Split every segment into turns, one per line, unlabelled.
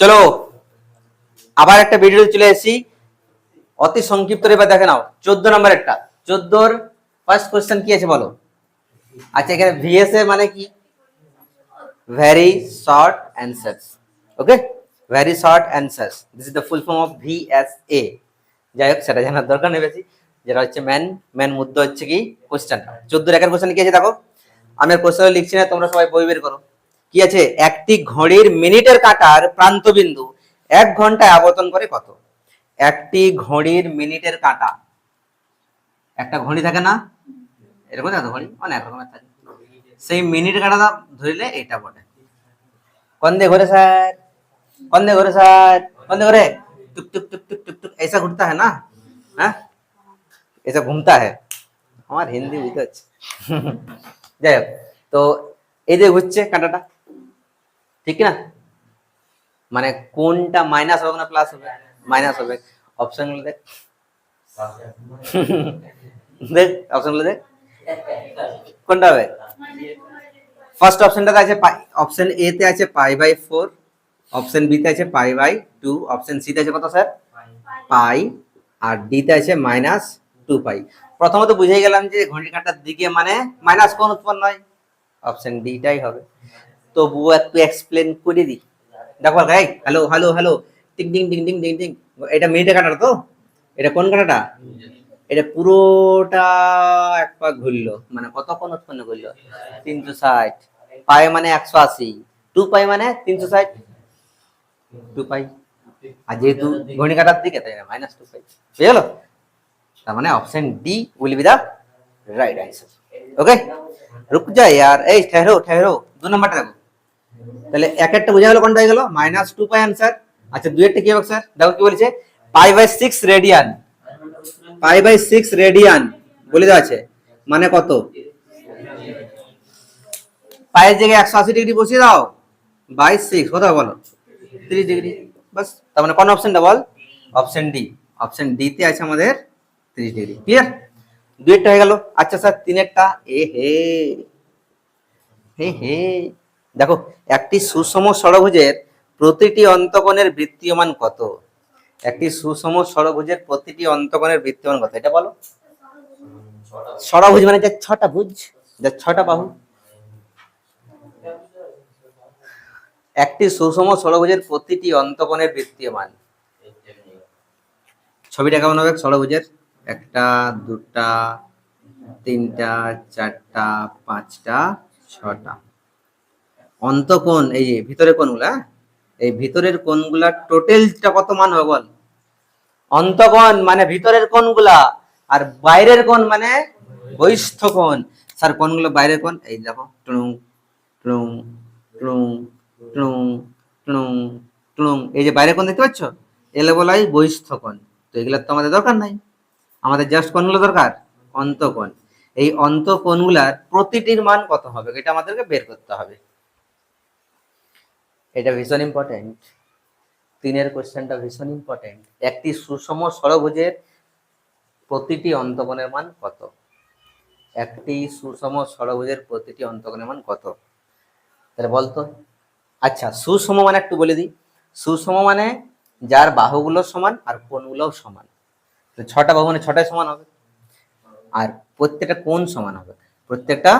চলো আবার একটা ভিডিও চলে এসেছি অতি সংক্ষিপ্ত এবার দেখে নাও চোদ্দ নম্বর একটা চোদ্দোর ফার্স্ট কোয়েশ্চেন কি আছে বলো আচ্ছা এখানে ভিএসএ মানে কি very short answers okay very short answers this is the full form of VSA যাই হোক সেটা জানার দরকার নেই বেশি যেটা হচ্ছে ম্যান ম্যান মুদ্দা হচ্ছে কি কোয়েশ্চেন চোদ্দোর একের কোয়েশ্চেন কি আছে দেখো আমি কোয়েশ্চেন লিখছি না তোমরা সবাই বই বের করো কি আছে একটি ঘড়ির মিনিটের কাটার প্রান্তবিন্দু এক ঘন্টায় আবর্তন করে কত একটি ঘড়ির মিনিটের কাঁটা একটা ঘড়ি থাকে না এরকম থাকে ঘড়ি অনেক রকমের থাকে সেই মিনিট কাঁটা ধরলে এটা বটে কন দে ঘরে স্যার কন দে ঘরে স্যার কন্দে ঘরে টুক টুক টুক টুক টুক টুক ऐसा ঘুরতা है না হ্যাঁ ऐसा ঘুমতা है আমার হিন্দি বুঝতে যাই হোক তো এই যে ঘুরছে কাঁটাটা ঠিক না মানে কোনটা মাইনাস হবে না প্লাস হবে মাইনাস হবে অপশনগুলো দেখ দেখ অপশনগুলো দেখ কোনটা হবে ফার্স্ট অপশনটাতে আছে অপশন এ তে আছে পাই বাই ফোর অপশন বিতে আছে pi by two option C তে আছে কত স্যার পাই আর ডিতে আছে মাইনাস টু পাই প্রথমত বুঝে গেলাম যে ঘন্টি কাঁটার দিকে মানে মাইনাস কোন উৎপন্ন হয় অপশন ডিটাই হবে তবুও একটু এক্সপ্লেন করে দিই দেখো ভাই হ্যালো হ্যালো হ্যালো টিং টিং টিং টিং টিং টিং এটা মেয়েটা কাটাটা তো এটা কোন কাটাটা এটা পুরোটা এক পাক ঘুরলো মানে কতক্ষণ উৎপন্ন ঘুরলো তিনশো ষাট পায়ে মানে একশো আশি টু পাই মানে তিনশো ষাট টু পাই আর যেহেতু ঘনি কাটার দিকে তাই না মাইনাস টু পাই বুঝে গেল তার মানে option D will be the right answer okay রুক যায় আর এই ঠেহরো ঠেহরো দু নম্বরটা দেখো তাহলে এক একটা বোঝা গেল কোনটা হয়ে গেল মাইনাস টু পাই আনসার আচ্ছা দুই একটা কি হবে স্যার দেখো কি বলেছে pi by six radian pi by six radian বলে দেওয়া আছে মানে কত পায়ের জায়গায় একশো আশি ডিগ্রি বসিয়ে দাও বাই সিক্স কত বলো তিরিশ ডিগ্রি বাস তার মানে কোন অপশনটা বল অপশন ডি অপশন ডিতে আছে আমাদের তিরিশ ডিগ্রি ক্লিয়ার একটা হয়ে গেল আচ্ছা স্যার তিনেরটা এ হে হে হে দেখো একটি সুষম ষড়ভুজের প্রতিটি অন্তকনের বৃত্তীয় মান কত একটি সুষম ষড়ভুজের প্রতিটি অন্তকনের বৃত্তীয় মান কত এটা বলো ষড়ভুজ মানে যে ছটা ভুজ যার ছটা বাহু একটি সুষম ষড়ভুজের প্রতিটি অন্তকনের বৃত্তীয় মান ছবিটা কেমন হবে ষড়ভুজের একটা দুটা তিনটা চারটা পাঁচটা ছটা অন্তকোণ এই যে ভিতরের কোনগুলা এই ভিতরের কোনগুলা টোটালটা কত মান হবে বল অন্তকোণ মানে ভিতরের কোনগুলা আর বাইরের কোণ মানে বৈষ্ঠ কোণ স্যার কোনগুলো বাইরের কোণ এই দেখো টুং টুং টুং টুং টুং টুং এই যে বাইরের কোণ দেখতে পাচ্ছ এলে বলা হয় বহিষ্ঠ কোণ তো এগুলোর তো আমাদের দরকার নাই আমাদের জাস্ট কোনগুলো দরকার অন্তকোণ এই অন্তকোণগুলার প্রতিটির মান কত হবে এটা আমাদেরকে বের করতে হবে এটা ভীষণ ইম্পর্টেন্ট তিনের কোশ্চেনটা ভীষণ ইম্পর্টেন্ট একটি সুষম ষড়ভুজের প্রতিটি অন্তকোণের মান কত একটি সুষম ষড়ভুজের প্রতিটি অন্তকোণের মান কত তাহলে বলতো আচ্ছা সুষম মানে একটু বলে দিই সুষম মানে যার বাহুগুলো সমান আর কোনগুলোও সমান ছটা বাহু মানে ছটায় সমান হবে আর প্রত্যেকটা কোণ সমান হবে প্রত্যেকটা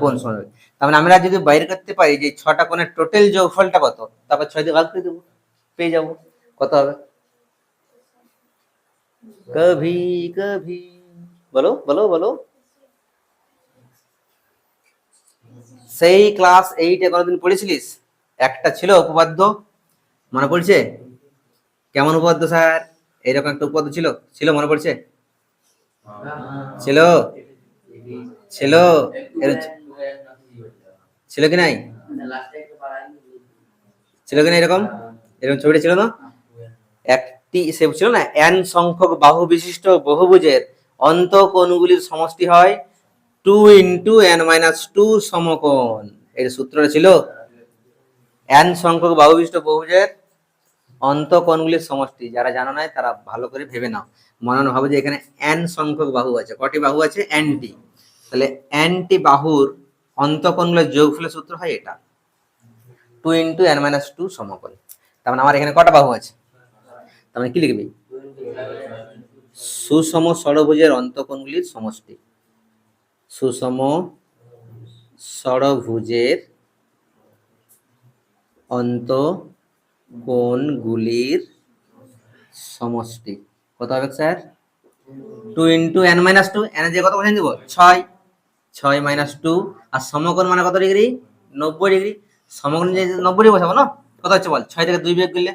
কোন সমান তার মানে আমরা যদি বাইরে করতে পারি যে ছটা কোণের টোটাল যোগফলটা কত তারপর ছয় দিয়ে ভাগ করে দেবো পেয়ে যাবো কত হবে কভি কভি বলো বলো বলো সেই ক্লাস এইটে কতদিন পড়েছিলিস একটা ছিল উপপাদ্য মনে পড়ছে কেমন উপপাদ্য স্যার এরকম একটা উপপাদ্য ছিল ছিল মনে পড়ছে হ্যাঁ। ছিল ছিল ছিল কি নাই ছিল কি না এরকম এরকম ছবিটা ছিল না একটি সে ছিল না এন সংখ্যক বাহু বিশিষ্ট বহুভুজের অন্তকোণগুলির সমষ্টি হয় two into N minus two সমকোণ এর সূত্রটা ছিল এন সংখ্যক বাহু বিশিষ্ট বহুভুজের অন্তকোণগুলির সমষ্টি যারা জানো নাই তারা ভালো করে ভেবে নাও মনে ভাবো যে এখানে এন সংখ্যক বাহু আছে কটি বাহু আছে এনটি তাহলে অ্যান্টি বাহুর অন্তকোণগুলোর যোগফলের সূত্র হয় এটা two into N minus two সমকোণ তার মানে আমার এখানে কটা বাহু আছে তার মানে কি লিখবি সুষম ষড়ভুজের অন্তকোণগুলির সমষ্টি সুষম ষড়ভুজের অন্ত কোণগুলির সমষ্টি কত হবে sir two into N minus two N যে কত বসে দেবো ছয় ছয় মাইনাস টু আর সমকোণ মানে কত ডিগ্রি নব্বই ডিগ্রি সমকোণ নব্বই ডিগ্রি বসাবো না কত হচ্ছে বল ছয় থেকে দুই বিয়োগ করলে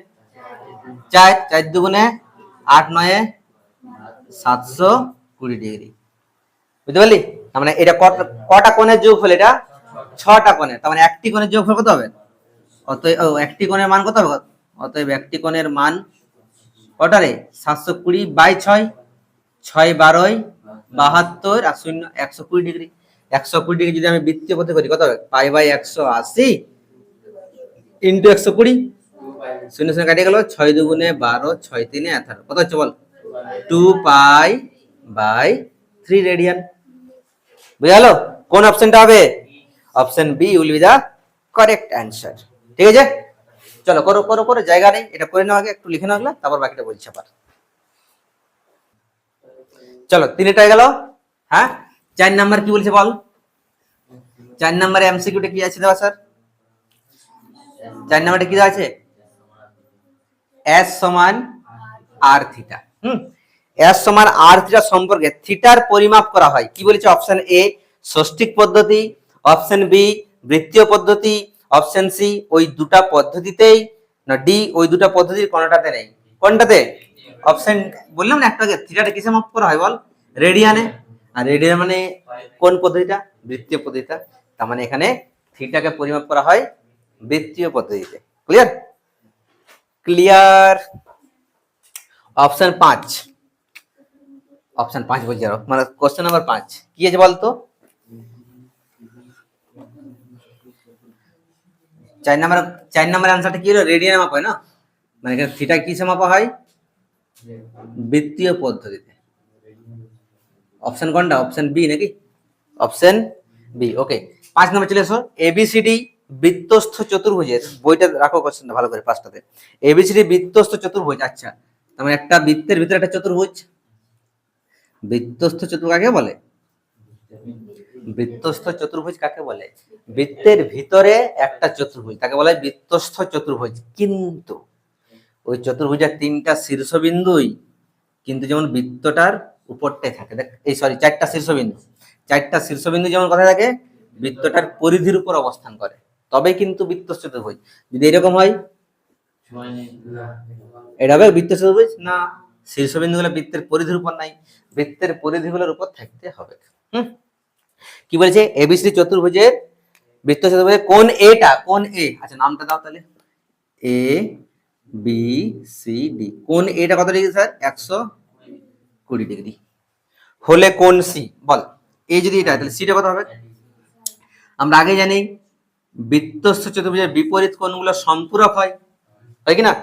চার চার দুগুণে আট নয়ে সাতশো কুড়ি ডিগ্রি বুঝতে পারলি তার মানে এটা কটা কোণের যোগ হলে এটা ছটা কোণের তার মানে একটি কোণের যোগ হলে কত হবে অতএব একটি কোণের মান কত হবে অতএব একটি কোণের মান কটা রে সাতশো কুড়ি বাই ছয় ছয় বারোয় বাহাত্তর আর শূন্য একশো কুড়ি ডিগ্রি একশো কুড়িকে যদি আমি বৃত্তীয় পথে করি কত হবে পাই বাই একশো আশি ইন্টু একশো কুড়ি শূন্য শূন্য কাটিয়ে গেল ছয় দুগুণে বারো ছয় তিনে আঠারো কত হচ্ছে বল two pi by three radian বুঝা গেল কোন অপশনটা হবে option B will be the correct answer ঠিক আছে চলো করো করো করো জায়গা নেই এটা করে নেওয়া আগে একটু লিখে নেওয়া তারপর বাকিটা বলছি আবার চলো তিনটা গেল হ্যাঁ চার নাম্বার কি বলছে বল চার নম্বরে এমসিকিউটা কি আছে দেওয়া স্যার চার নম্বরটা কি দেওয়া আছে এস সমান আর থিটা হুম এস সমান আর থিটা সম্পর্কে থিটার পরিমাপ করা হয় কি বলেছে অপশন এ ষষ্ঠিক পদ্ধতি অপশন বি বৃত্তীয় পদ্ধতি অপশন সি ওই দুটা পদ্ধতিতেই না ডি ওই দুটা পদ্ধতির কোনটাতে নেই কোনটাতে অপশন বললাম না একটাকে থিটাটা কিসে মাপ করা হয় বল রেডিয়ানে আর রেডিয়ান মানে কোন পদ্ধতিটা বৃত্তীয় পদ্ধতিটা তার মানে এখানে থিটাকে পরিমাপ করা হয় বৃত্তীয় পদ্ধতিতে ক্লিয়ার ক্লিয়ার অপশন পাঁচ অপশন পাঁচ বলছি আরো মানে কোশ্চেন নাম্বার পাঁচ কি আছে বলতো চার নাম্বার চার নাম্বার আনসারটা কি হলো রেডিয়ান মাপ হয় না মানে এখানে থিটা কিসে মাপা হয় বৃত্তীয় পদ্ধতিতে অপশন কোনটা অপশন বি নাকি অপশন বি ওকে পাঁচ নম্বর চলে এসো এবিসিডি বৃত্তস্থ চতুর্ভুজের বইটা রাখো কোশ্চেনটা ভালো করে পাঁচটাতে এবিসিডি বৃত্তস্থ চতুর্ভুজ আচ্ছা তার মানে একটা বৃত্তের ভিতরে একটা চতুর্ভুজ বৃত্তস্থ চতুর্ভুজ কাকে বলে বৃত্তস্থ চতুর্ভুজ কাকে বলে বৃত্তের ভিতরে একটা চতুর্ভুজ তাকে বলে বৃত্তস্থ চতুর্ভুজ কিন্তু ওই চতুর্ভুজের তিনটা শীর্ষবিন্দুই কিন্তু যেমন বৃত্তটার উপরটাই থাকে দেখ এই সরি চারটা শীর্ষবিন্দু চারটা শীর্ষবিন্দু যেমন কথা থাকে বৃত্তটার পরিধির উপর অবস্থান করে তবে কিন্তু বৃত্তচ্যুত হই যদি এরকম হয় এটা হবে বৃত্তচ্যুত হই না শীর্ষবিন্দুগুলো বৃত্তের পরিধির উপর নাই বৃত্তের পরিধিগুলোর উপর থাকতে হবে হুম কি বলেছে এবিসি চতুর্ভুজের বৃত্ত চতুর্ভুজের কোন এটা কোন এ আচ্ছা নামটা দাও তাহলে এ বি সি ডি কোন এটা কত ডিগ্রি স্যার একশো কুড়ি ডিগ্রি হলে কোন সি বল এ যদি এটা তাহলে সিটা কত হবে আমরা আগে জানি বৃত্তস্থ চতুর্ভুজের বিপরীত কোণগুলো সম্পূরক হয় হয় কি না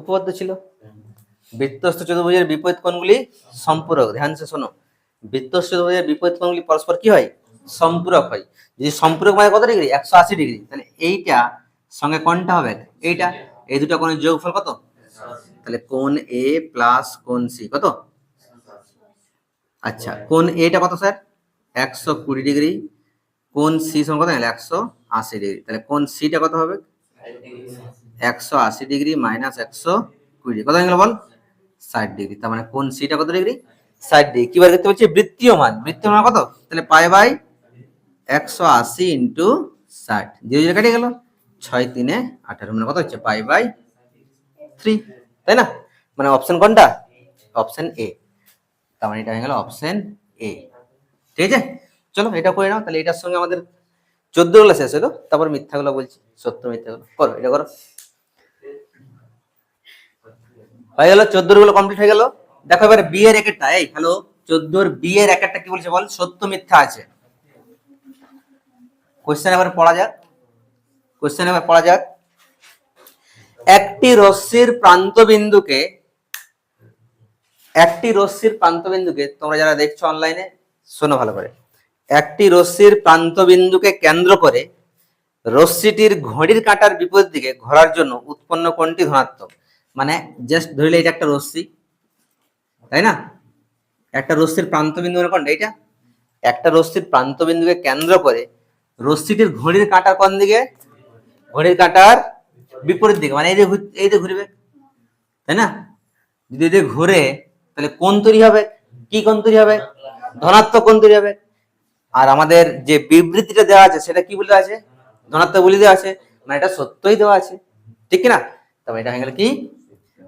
উপপাদ্য ছিল বৃত্তস্থ চতুর্ভুজের বিপরীত কোণগুলি সম্পূরক ধ্যান সে শোনো বৃত্তস্থ চতুর্ভুজের বিপরীত কোণগুলি পরস্পর কি হয় সম্পূরক হয় যদি সম্পূরক মানে কত ডিগ্রি একশো আশি ডিগ্রি তাহলে এইটা সঙ্গে কোনটা হবে এইটা এই দুটো কোণের যোগফল কত তাহলে কোন এ প্লাস কোন সি কত আচ্ছা কোন এটা কত স্যার একশো কুড়ি ডিগ্রি কোন সি সমান কত একশো আশি ডিগ্রি তাহলে কোন সিটা কত হবে একশো আশি ডিগ্রি মাইনাস একশো কুড়ি কত গেল বল ষাট ডিগ্রি তার মানে কোন সিটা কত ডিগ্রি ষাট ডিগ্রি কিবার দেখতে পাচ্ছি বৃত্তীয় মান বৃত্তীয় মান কত তাহলে পাই বাই একশো আশি ইন্টু ষাট দিয়ে জিরো কেটে গেল ছয় তিনে আঠারো মানে কত হচ্ছে পাই বাই থ্রি তাই না মানে অপশন কোনটা অপশন এ তার মানে এটা হয়ে গেল অপশন এ ঠিক আছে চলো এটা করে নাও তাহলে এটার সঙ্গে আমাদের চোদ্দগুলো শেষ হলো তারপর মিথ্যাগুলো বলছি সত্য মিথ্যাগুলো করো এটা করো হয়ে গেল চোদ্দগুলো কমপ্লিট হয়ে গেল দেখো এবার বিয়ের র্যাকেটটা এই হ্যালো চোদ্দোর বিয়ের র্যাকেটটা কি বলছে বল সত্য মিথ্যা আছে কোশ্চেন এবার পড়া যাক কোশ্চেন এবার পড়া যাক একটি রশ্মির প্রান্তবিন্দুকে একটি রশ্মির প্রান্তবিন্দুকে তোমরা যারা দেখছো অনলাইনে শোনো ভালো করে একটি রশ্মির প্রান্তবিন্দুকে কেন্দ্র করে রশ্মিটির ঘড়ির কাঁটার বিপরীত দিকে ঘোরার জন্য উৎপন্ন কোনটি ধনাত্মক মানে জাস্ট ধরলে এটা একটা রশ্মি তাই না একটা রশ্মির প্রান্তবিন্দু মনে কোনটা এটা একটা রশ্মির প্রান্তবিন্দুকে কেন্দ্র করে রশ্মিটির ঘড়ির কাঁটার কোন দিকে ঘড়ির কাঁটার বিপরীত দিকে মানে এই যে এই যে ঘুরবে তাই না যদি ঘুরে তাহলে কোন তৈরি হবে কি কোন তৈরি হবে ধনাত্মক কোন তৈরি হবে আর আমাদের যে বিবৃতিটা দেওয়া আছে সেটা কি বলে আছে ধনাত্মক বলি দেওয়া আছে মানে এটা সত্যই দেওয়া আছে ঠিক না তবে এটা হয়ে গেল কি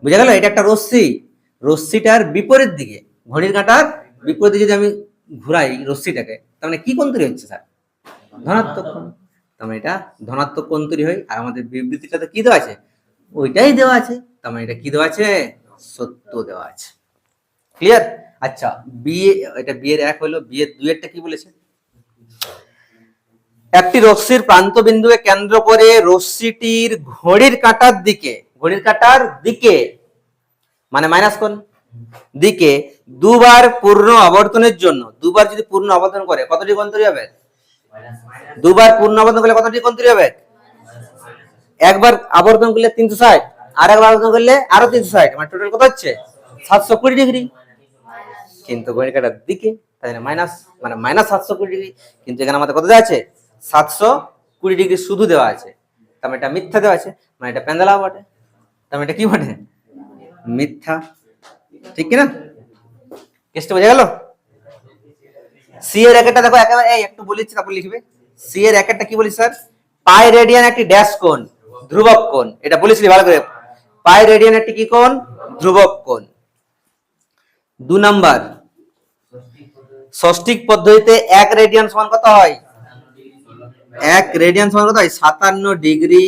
বুঝা গেল এটা একটা রশ্মি রশ্মিটার বিপরীত দিকে ঘড়ির কাঁটার বিপরীত যদি আমি ঘুরাই রশ্মিটাকে তার মানে কি কোন তৈরি হচ্ছে স্যার ধনাত্মক তবে মানে এটা ধনাত্মক কোন তৈরি হয় আর আমাদের বিবৃতিটা তো কি দেওয়া আছে ওইটাই দেওয়া আছে তার মানে এটা কি দেওয়া আছে সত্য দেওয়া আছে ক্লিয়ার আচ্ছা বিয়ে এটা বিয়ের এক হলো বিয়ের দুয়েরটা কি বলেছে একটি রশ্মির প্রান্তবিন্দুকে কেন্দ্র করে রশ্মিটির ঘড়ির কাঁটার দিকে ঘড়ির কাঁটার দিকে মানে মাইনাস কোন দিকে দুবার পূর্ণ আবর্তনের জন্য দুবার যদি পূর্ণ আবর্তন করে কতটি কোন তৈরি হবে দুবার পূর্ণ আবর্তন করলে কতটি কোন তৈরি হবে একবার আবর্তন করলে তিনশো ষাট আর একবার আবর্তন করলে আরো তিনশো ষাট মানে টোটাল কত হচ্ছে সাতশো কুড়ি ডিগ্রি কিন্তু ঘড়ির কাঁটার দিকে তাই মাইনাস মানে মাইনাস সাতশো কুড়ি ডিগ্রি কিন্তু এখানে আমাদের কত আছে সাতশো কুড়ি ডিগ্রি শুধু দেওয়া আছে তার মানে এটা মিথ্যা দেওয়া আছে মানে এটা প্যান্দালা বটে তার মানে এটা কি বটে মিথ্যা ঠিক কিনা কেসটা বোঝা গেল সি এর একটা দেখো একেবারে এই একটু বলেছি তারপর লিখবে সি এর একটা কি বলি স্যার পাই রেডিয়ান একটি ড্যাশ কোণ ধ্রুবক কোণ এটা বলেছিলি ভালো করে পাই রেডিয়ান একটি কি কোণ ধ্রুবক কোণ দু নাম্বার ষষ্ঠিক পদ্ধতিতে এক রেডিয়ান সমান কত হয় এক রেডিয়ান সমান কত হয় সাতান্ন ডিগ্রি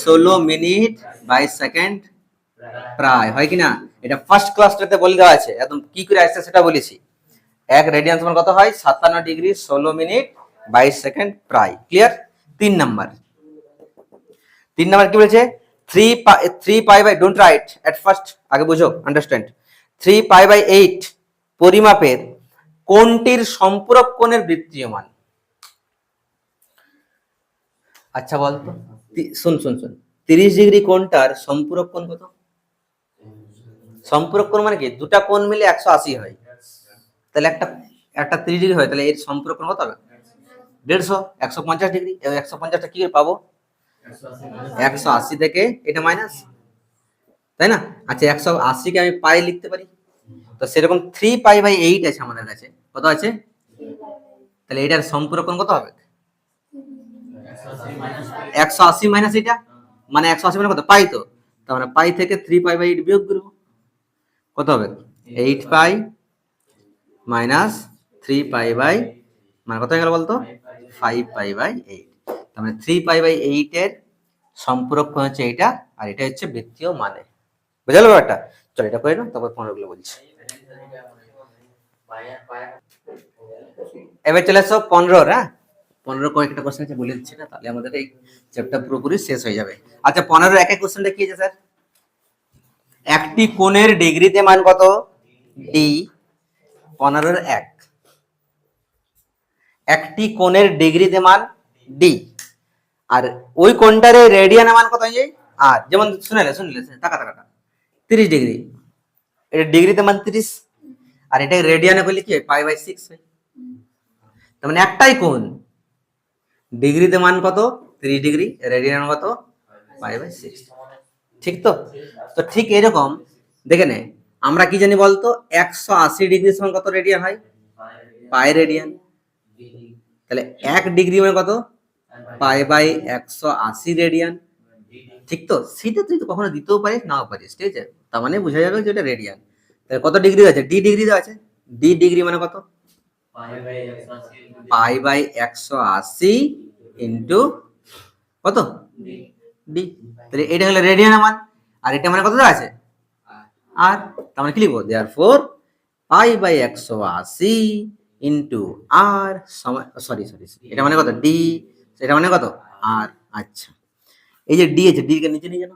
ষোলো মিনিট বাইশ সেকেন্ড প্রায় হয় কিনা এটা ফার্স্ট ক্লাসটাতে বলে দেওয়া আছে একদম কি করে আসছে সেটা বলেছি এক রেডিয়ান সমান কত হয় সাতান্ন ডিগ্রি ষোলো মিনিট বাইশ সেকেন্ড প্রায় ক্লিয়ার তিন নাম্বার তিন নাম্বার কি বলেছে three three pi by don't write at first আগে বুঝো understand three pi by eight পরিমাপের কোনটির সম্পূরক কোণের বৃত্তীয় মান আচ্ছা বল তো শুন শুন শুন তিরিশ ডিগ্রি কোণটার সম্পূরক কোণ কত সম্পূরক কোণ মানে কি দুটা কোণ মিলে একশো আশি হয় তাহলে একটা একটা তিরিশ ডিগ্রি হয় তাহলে এর সম্পূরক কোণ কত হবে দেড়শো একশো পঞ্চাশ ডিগ্রি একশো পঞ্চাশটা কি পাবো একশো আশি থেকে এটা মাইনাস তাই না আচ্ছা একশো আশিকে আমি পাই লিখতে পারি তো সেরকম থ্রি পাই বাই এইট আছে আমাদের কাছে কত আছে তাহলে এটার সম্পূরক কোণ কত হবে একশো আশি মাইনাস এটা মানে একশো আশি মানে কত পাই তো তার মানে পাই থেকে থ্রি পাই বাই এইট বিয়োগ করবো কত হবে eight pi minus three pi by মানে কত হয়ে গেল বলতো ফাইভ পাই বাই এইট তার মানে থ্রি পাই বাই এইটের সম্পূরক হচ্ছে এইটা আর এটা হচ্ছে বৃত্তীয় মানে বুঝালো ব্যাপারটা চল এটা করে না তারপর পনেরোগুলো বলছি এবার চলে আসো পনেরোর হ্যাঁ পনেরো কয়েকটা কোশ্চেন আছে বলে দিচ্ছি না তাহলে আমাদের এই চ্যাপ্টার পুরোপুরি শেষ হয়ে যাবে আচ্ছা পনেরো এক এক কোশ্চেনটা কি আছে স্যার একটি কোণের ডিগ্রিতে মান কত ডি পনেরোর এক একটি কোণের ডিগ্রিতে মান ডি আর ওই কোণটারে রেডিয়ানে মান কত হয়ে আর যেমন শুনেলে শুনলে টাকা টাকা তিরিশ ডিগ্রি এটা ডিগ্রিতে মান তিরিশ আর এটা রেডিয়ানে করলে কি হয় পাই বাই সিক্স হয় তার মানে একটাই কোণ ডিগ্রিতে মান কত তিরিশ ডিগ্রি রেডিয়ান কত ফাইভ বাই সিক্স ঠিক তো তো ঠিক এরকম দেখে নে আমরা কি জানি বলতো একশো আশি ডিগ্রির সময় কত রেডিয়ান হয় পাই রেডিয়ান তাহলে এক ডিগ্রি মানে কত পাই বাই একশো আশি রেডিয়ান ঠিক তো সেটা তুই তো কখনো দিতেও পারিস নাও পারিস ঠিক আছে তার মানে বোঝা যাবে যে ওটা রেডিয়ান তাহলে কত ডিগ্রি আছে ডি ডিগ্রি আছে ডি ডিগ্রি মানে কত পাই বাই একশো আশি ইন্টু কত ডি তাহলে এটা হলো রেডিয়ান আমার আর এটা মানে কত আছে আর তার মানে কি লিখবো দেয়ার ফোর পাই বাই একশো আশি ইন্টু আর সরি সরি এটা মানে কত ডি এটা মানে কত আর আচ্ছা এই যে ডি আছে ডি কে নিচে নিয়ে যেন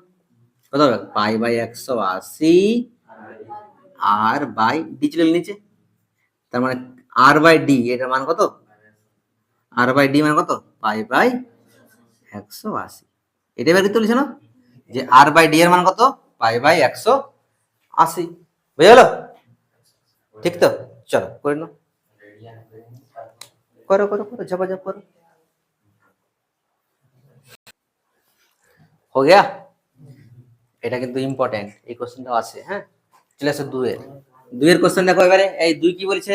কত হবে পাই বাই একশো আশি আর বাই ডি ছিল নিচে তার মানে আর বাই ডি এটার মান কত আর বাই ডি মানে কত পাই বাই একশো আশি এটা এবার কি তুলেছে না যে আর বাই ডি এর মান কত পাই বাই একশো আশি বুঝে গেলো ঠিক তো চলো করে নাও করো করো করো ঝাপা ঝাপ করো হো গিয়া এটা কিন্তু ইম্পর্টেন্ট এই কোশ্চেনটাও আছে হ্যাঁ চলে আসো দুয়ের দুয়ের কোশ্চেন দেখো এবারে এই দুই কি বলছে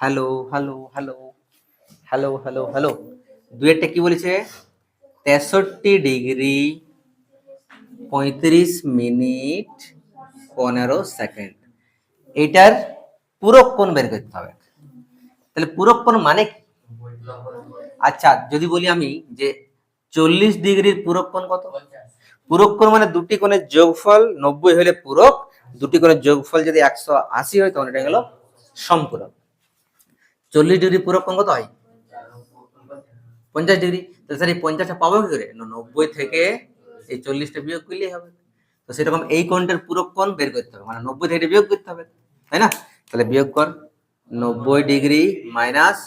hello hello hello hello hello hello দুয়েরটা কি বলেছে তেষট্টি ডিগ্রি পঁয়ত্রিশ মিনিট পনেরো সেকেন্ড এটার পুরক্ষণ বের করতে হবে তাহলে পুরক্ষণ মানে কি আচ্ছা যদি বলি আমি যে চল্লিশ ডিগ্রির পুরক্ষণ কত পুরক্ষণ মানে দুটি কোণের যোগফল নব্বই হলে পূরক দুটি কোণের যোগফল যদি একশো আশি হয় তখন এটা গেল সম্পূরক চল্লিশ ডিগ্রি পুরক্ষণ কত হয় পঞ্চাশ ডিগ্রি তাহলে স্যার এই পঞ্চাশটা পাবো কি করে নব্বই থেকে এই চল্লিশটা বিয়োগ করলেই হবে তো সেরকম এই কোণটার পুরো কোণ বের করতে হবে মানে নব্বই থেকে বিয়োগ করতে হবে তাই না তাহলে বিয়োগ কর নব্বই ডিগ্রি মাইনাস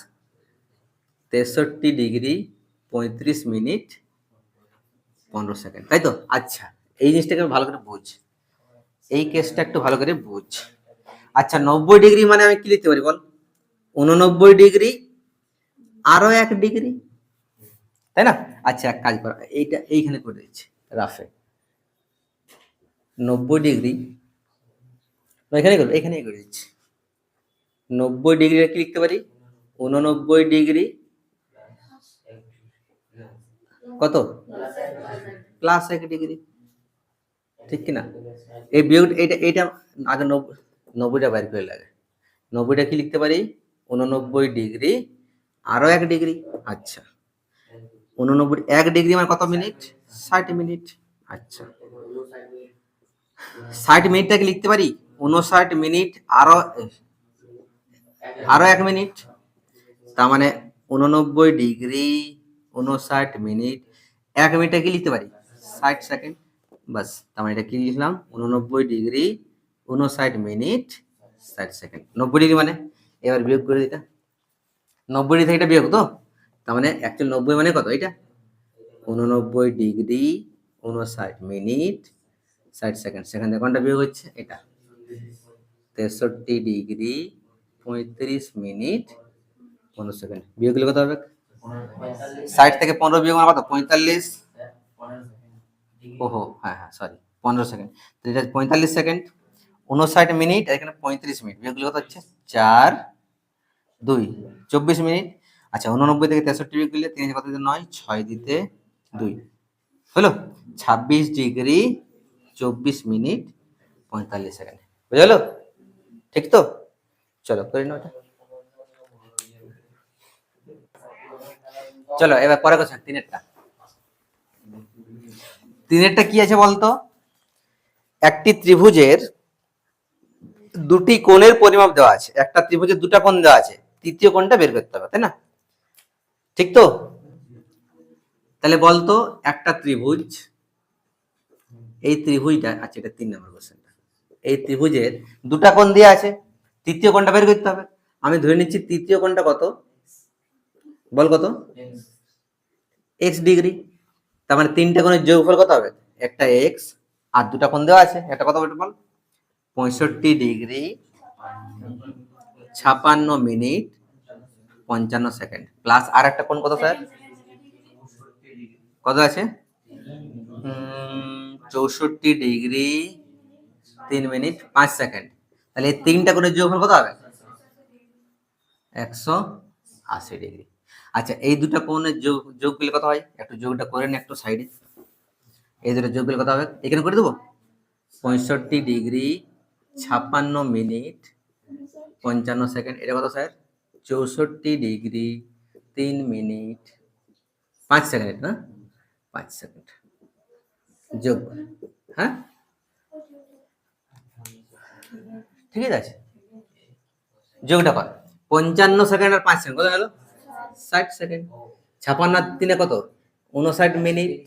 তেষট্টি ডিগ্রি পঁয়ত্রিশ মিনিট পনেরো সেকেন্ড তাই তো আচ্ছা এই জিনিসটাকে আমি ভালো করে বুঝ এই কেসটা একটু ভালো করে বুঝ আচ্ছা নব্বই ডিগ্রি মানে আমি কি লিখতে পারি বল উননব্বই ডিগ্রি আরও এক ডিগ্রি তাই না আচ্ছা এক কাজ করা এইটা এইখানে করে দিচ্ছি রাফে নব্বই ডিগ্রি এখানে করবো এখানেই করে দিচ্ছি নব্বই ডিগ্রি কি লিখতে পারি উননব্বই ডিগ্রি কত প্লাস এক ডিগ্রি ঠিক কিনা এই বিয়োগ এটা এটা আগে নব্বইটা বাইর করে লাগে নব্বইটা কি লিখতে পারি উননব্বই ডিগ্রি আরও এক ডিগ্রি আচ্ছা উননব্বই এক ডিগ্রি মানে কত মিনিট ষাট মিনিট আচ্ছা ষাট মিনিটটাকে লিখতে পারি উনষাট মিনিট আরো আরো এক মিনিট তার মানে উননব্বই ডিগ্রি উনষাট মিনিট এক মিনিটটা কি লিখতে পারি ষাট সেকেন্ড বাস তার মানে এটা কি লিখলাম উননব্বই ডিগ্রি উনষাট মিনিট ষাট সেকেন্ড নব্বই ডিগ্রি মানে এবার বিয়োগ করে দিতে নব্বই ডিগ্রি থেকে এটা বিয়োগ তো তার মানে অ্যাকচুয়াল নব্বই মানে কত এটা উননব্বই ডিগ্রি উনষাট মিনিট ষাট সেকেন্ড সেখান থেকে কোনটা বিয়োগ হচ্ছে এটা তেষট্টি ডিগ্রি পঁয়ত্রিশ মিনিট পনেরো সেকেন্ড বিয়োগ কত হবে ষাট থেকে পনেরো বিয়োগ মানে কত পঁয়তাল্লিশ ওহো হ্যাঁ হ্যাঁ সরি পনেরো সেকেন্ড এটা পঁয়তাল্লিশ সেকেন্ড উনষাট মিনিট এখানে পঁয়ত্রিশ মিনিট বিয়োগ কত হচ্ছে চার দুই চব্বিশ মিনিট আচ্ছা উননব্বই থেকে তেষট্টি বিয়োগ দিলে তিন কত দিতে নয় ছয় দিতে দুই হলো ছাব্বিশ ডিগ্রি চব্বিশ মিনিট পঁয়তাল্লিশ সেকেন্ড বুঝে গেল ঠিক তো চলো করে না ওটা চলো এবার পরে কোশ্চেন তিনেরটা তিনেরটা কি আছে বলতো একটি ত্রিভুজের দুটি কোণের পরিমাপ দেওয়া আছে একটা ত্রিভুজের দুটা কোণ দেওয়া আছে তৃতীয় কোণটা বের করতে হবে তাই না ঠিক তো তাহলে বলতো একটা ত্রিভুজ এই ত্রিভুজটা আছে আচ্ছা, এটা তিন নম্বর কোশ্চেনটা এই ত্রিভুজের দুটা কোণ দিয়ে আছে তৃতীয় কোণটা বের করতে হবে আমি ধরে নিচ্ছি তৃতীয় কোণটা কত বল কত এক্স ডিগ্রি তার মানে তিনটে কোণের যোগফল কত হবে একটা এক্স আর দুটা কোণ দেওয়া আছে একটা কত বল পঁয়ষট্টি ডিগ্রি ছাপান্ন মিনিট পঞ্চান্ন সেকেন্ড প্লাস আর একটা কোন কথা স্যার কত আছে চৌষট্টি ডিগ্রি তিন মিনিট পাঁচ সেকেন্ড তাহলে এই তিনটা করে যোগফল কত হবে একশো আশি ডিগ্রি আচ্ছা এই দুটা কোণের যোগ যোগ পেলে কত হয় একটু যোগটা করে নিন একটু সাইডে এই দুটো যোগ পেলে কত হবে এখানে করে দেবো পঁয়ষট্টি ডিগ্রি ছাপ্পান্ন মিনিট পঞ্চান্ন সেকেন্ড এটা কত স্যার চৌষট্টি ডিগ্রি তিন মিনিট পাঁচ সেকেন্ড না পাঁচ সেকেন্ড যোগ হ্যাঁ ঠিক আছে যোগটা কর পঞ্চান্ন সেকেন্ড আর পাঁচ সেকেন্ড কত হলো ষাট সেকেন্ড ছাপান্ন দিনে কত উনষাট মিনিট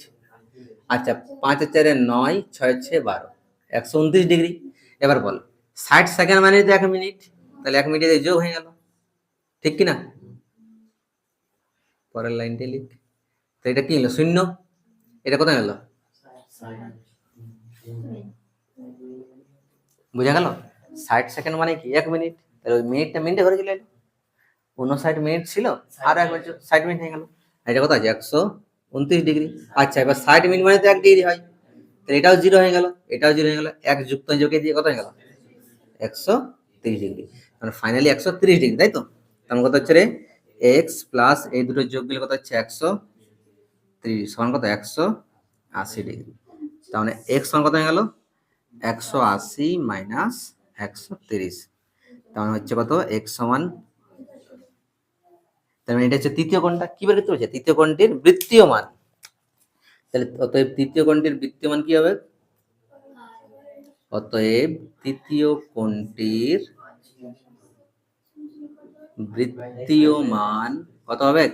আচ্ছা পাঁচ চারে নয় ছয় ছয় বারো একশো উনত্রিশ ডিগ্রি এবার বল ষাট সেকেন্ড মানে তো এক মিনিট তাহলে এক মিনিটে যোগ হয়ে গেল ঠিক কি না পরের লাইনটি লিখ তো এটা কি হলো শূন্য এটা কোথায় হলো বুঝা গেল ষাট সেকেন্ড মানে কি এক মিনিট তাহলে ওই মিনিটটা মিনিটে ঘরে চলে এলো উনষাট মিনিট ছিল আর এক বছর ষাট মিনিট হয়ে গেল এটা কোথায় আছে একশো উনত্রিশ ডিগ্রি আচ্ছা এবার ষাট মিনিট মানে তো এক ডিগ্রি হয় তাহলে এটাও জিরো হয়ে গেল এটাও জিরো হয়ে গেল এক যুক্ত যোগে দিয়ে কত হয়ে গেল একশো তিরিশ ডিগ্রি মানে ফাইনালি একশো তিরিশ ডিগ্রি তাই তো তেমন কত হচ্ছে রে এক্স প্লাস এই দুটো যোগ দিলে কত হচ্ছে একশো ত্রিশ সমান কত একশো আশি ডিগ্রি তাহলে এক্স সমান কত হয়ে গেল একশো আশি মাইনাস একশো তিরিশ তাহলে হচ্ছে কত এক্স সমান তাহলে মানে এটা হচ্ছে তৃতীয় কোণটা কি বের করতে তৃতীয় কোণটির বৃত্তীয় মান তাহলে অতএব তৃতীয় কোণটির বৃত্তীয় মান কি হবে অতএব তৃতীয় কোণটির বৃত্তীয় মান কত হবে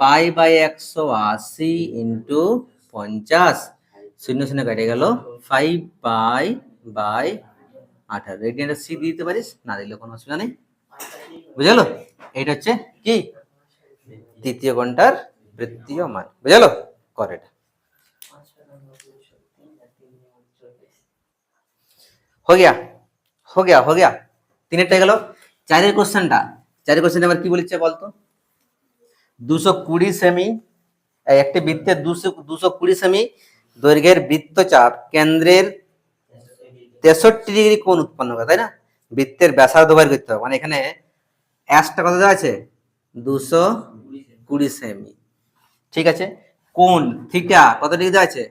পাই বাই একশো আশি ইন্টু পঞ্চাশ শূন্য শূন্য কেটে গেল ফাইভ বাই বাই আঠারো একটা সি দিতে পারিস না দিলে কোনো অসুবিধা নেই গেলো এইটা হচ্ছে কি তৃতীয় ঘন্টার বৃত্তীয় মান বুঝালো করে এটা हो গিয়া हो गया हो গিয়া तीन टेगलो চারের কোশ্চেনটা চারি কোশ্চেন নাম্বার কি বলেছে বলতো দুশো কুড়ি সেমি একটি বৃত্তের দুশো দুশো কুড়ি সেমি দৈর্ঘ্যের বৃত্তচাপ কেন্দ্রের তেষট্টি ডিগ্রি কোন উৎপন্ন করে তাই না বৃত্তের ব্যাসার্ধ বের করতে হবে মানে এখানে অ্যাসটা কত দেওয়া আছে দুশো কুড়ি সেমি ঠিক আছে কোন থিটা কত ডিগ্রি দেওয়া আছে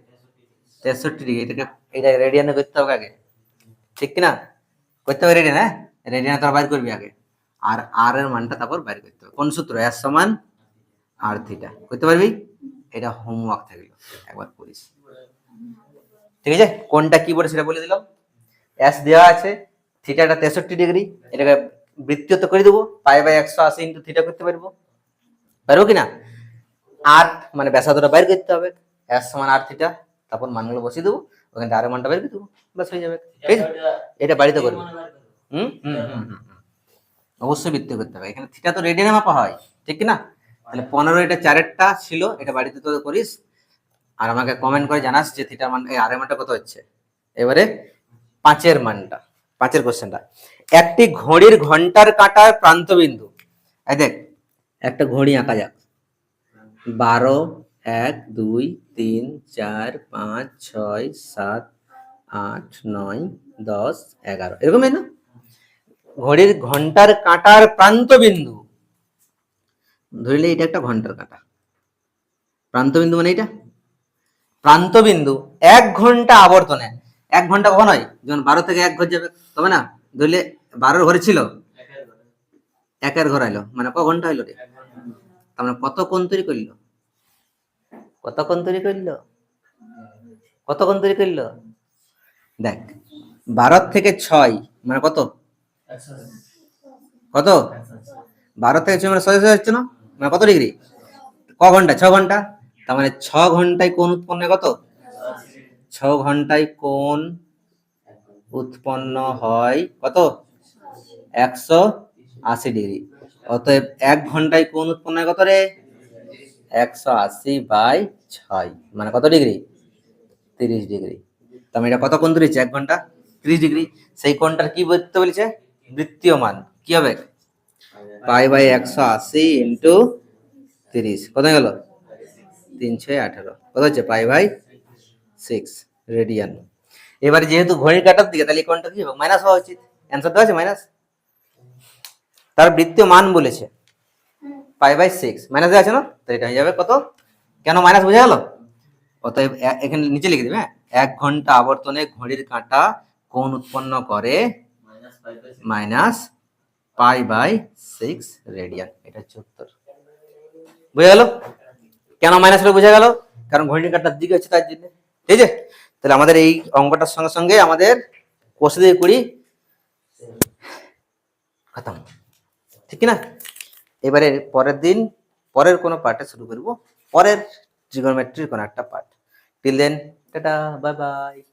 তেষট্টি ডিগ্রি এটাকে এটা রেডিয়ানে করতে হবে আগে ঠিক কিনা করতে হবে রেডিয়ান হ্যাঁ রেডিয়ানে তোরা বাইর করবি আগে আর আর এর মানটা তারপর বাইর করতে হবে কোন সূত্র এর সমান আর থিটা করতে পারবি এটা হোমওয়ার্ক থাকলো একবার করিস ঠিক আছে কোনটা কি বলে সেটা বলে দিলাম এস দেওয়া আছে থিটাটা তেষট্টি ডিগ্রি এটাকে বৃত্তীয় তো করে দেবো পাই বাই একশো আশি ইন্টু থিটা করতে পারবো পারবো কি না আর মানে ব্যাসাদটা বাইর করতে হবে এস সমান আর থিটা তারপর মানগুলো বসিয়ে দেবো ওখানে আরো মানটা বের করে দেবো ব্যাস হয়ে যাবে ঠিক আছে এটা বাড়িতে করবো হুম হুম হুম অবশ্যই বৃত্তি করতে হবে এখানে থিটা তো রেডিয়ানে মাপা হয় ঠিক না তাহলে পনেরো এটা চারেরটা ছিল এটা বাড়িতে তো করিস আর আমাকে কমেন্ট করে জানাস যে থিটা মান এই আর মানটা কত হচ্ছে এবারে পাঁচের মানটা পাঁচের কোশ্চেনটা একটি ঘড়ির ঘন্টার কাটার প্রান্তবিন্দু এই দেখ একটা ঘড়ি আঁকা যাক বারো এক দুই তিন চার পাঁচ ছয় সাত আট নয় দশ এগারো এরকম না ঘড়ির ঘন্টার কাঁটার বিন্দু ধরলে এটা একটা ঘন্টার কাঁটা বিন্দু মানে এটা বিন্দু এক ঘন্টা আবর্তনে এক ঘন্টা কখন হয় যখন বারো থেকে এক ঘর যাবে তবে না ধরলে বারোর ঘরে ছিল একের ঘর আইলো মানে ক ঘন্টা হইলো রে তার মানে কতক্ষণ তৈরি করিল কতক্ষণ তৈরি করিল কতক্ষণ তৈরি করিল দেখ বারো থেকে ছয় মানে কত কত বারো থেকে ছয় মানে ছয় হচ্ছে না মানে কত ডিগ্রি ক ঘন্টা ছ ঘন্টা তার মানে ছ ঘন্টায় কোন উৎপন্ন কত ছ ঘন্টায় কোন উৎপন্ন হয় কত একশো আশি ডিগ্রি অতএব এক ঘন্টায় কোন উৎপন্ন কত রে একশো আশি বাই ছয় মানে কত ডিগ্রি তিরিশ ডিগ্রি তার মানে এটা কত কোন তুলেছে এক ঘন্টা তিরিশ ডিগ্রি সেই কোনটার কি বলতে বলেছে বৃত্তীয়মান মান কি হবে পাই বাই একশো আশি ইন্টু তিরিশ কোথায় গেল তিন ছয় আঠারো কোথায় হচ্ছে পাই বাই সিক্স রেডিয়ান এবার যেহেতু ঘড়ির কাটার দিকে তাহলে কোনটা কি হবে মাইনাস হওয়া উচিত অ্যান্সার দেওয়া আছে মাইনাস তার বৃত্তীয় মান বলেছে পাই বাই সিক্স মাইনাস দেওয়া আছে না তো এটা হয়ে যাবে কত কেন মাইনাস বোঝা গেল অতএব এখানে নিচে লিখে দেবে হ্যাঁ? এক ঘন্টা আবর্তনে ঘড়ির কাঁটা কোন উৎপন্ন করে minus pi by six radian এটা হচ্ছে উত্তর বুঝে গেল কেন মাইনাস হলে বোঝা গেল কারণ ঘড়ির কাটার দিকে হচ্ছে তার জন্য ঠিক আছে তাহলে আমাদের এই অঙ্কটার সঙ্গে সঙ্গে আমাদের কষে দিয়ে করি খতম ঠিক না এবারে পরের দিন পরের কোনো পার্টে শুরু করব পরের ট্রিগোনোমেট্রির কোনো একটা part till then tata bye by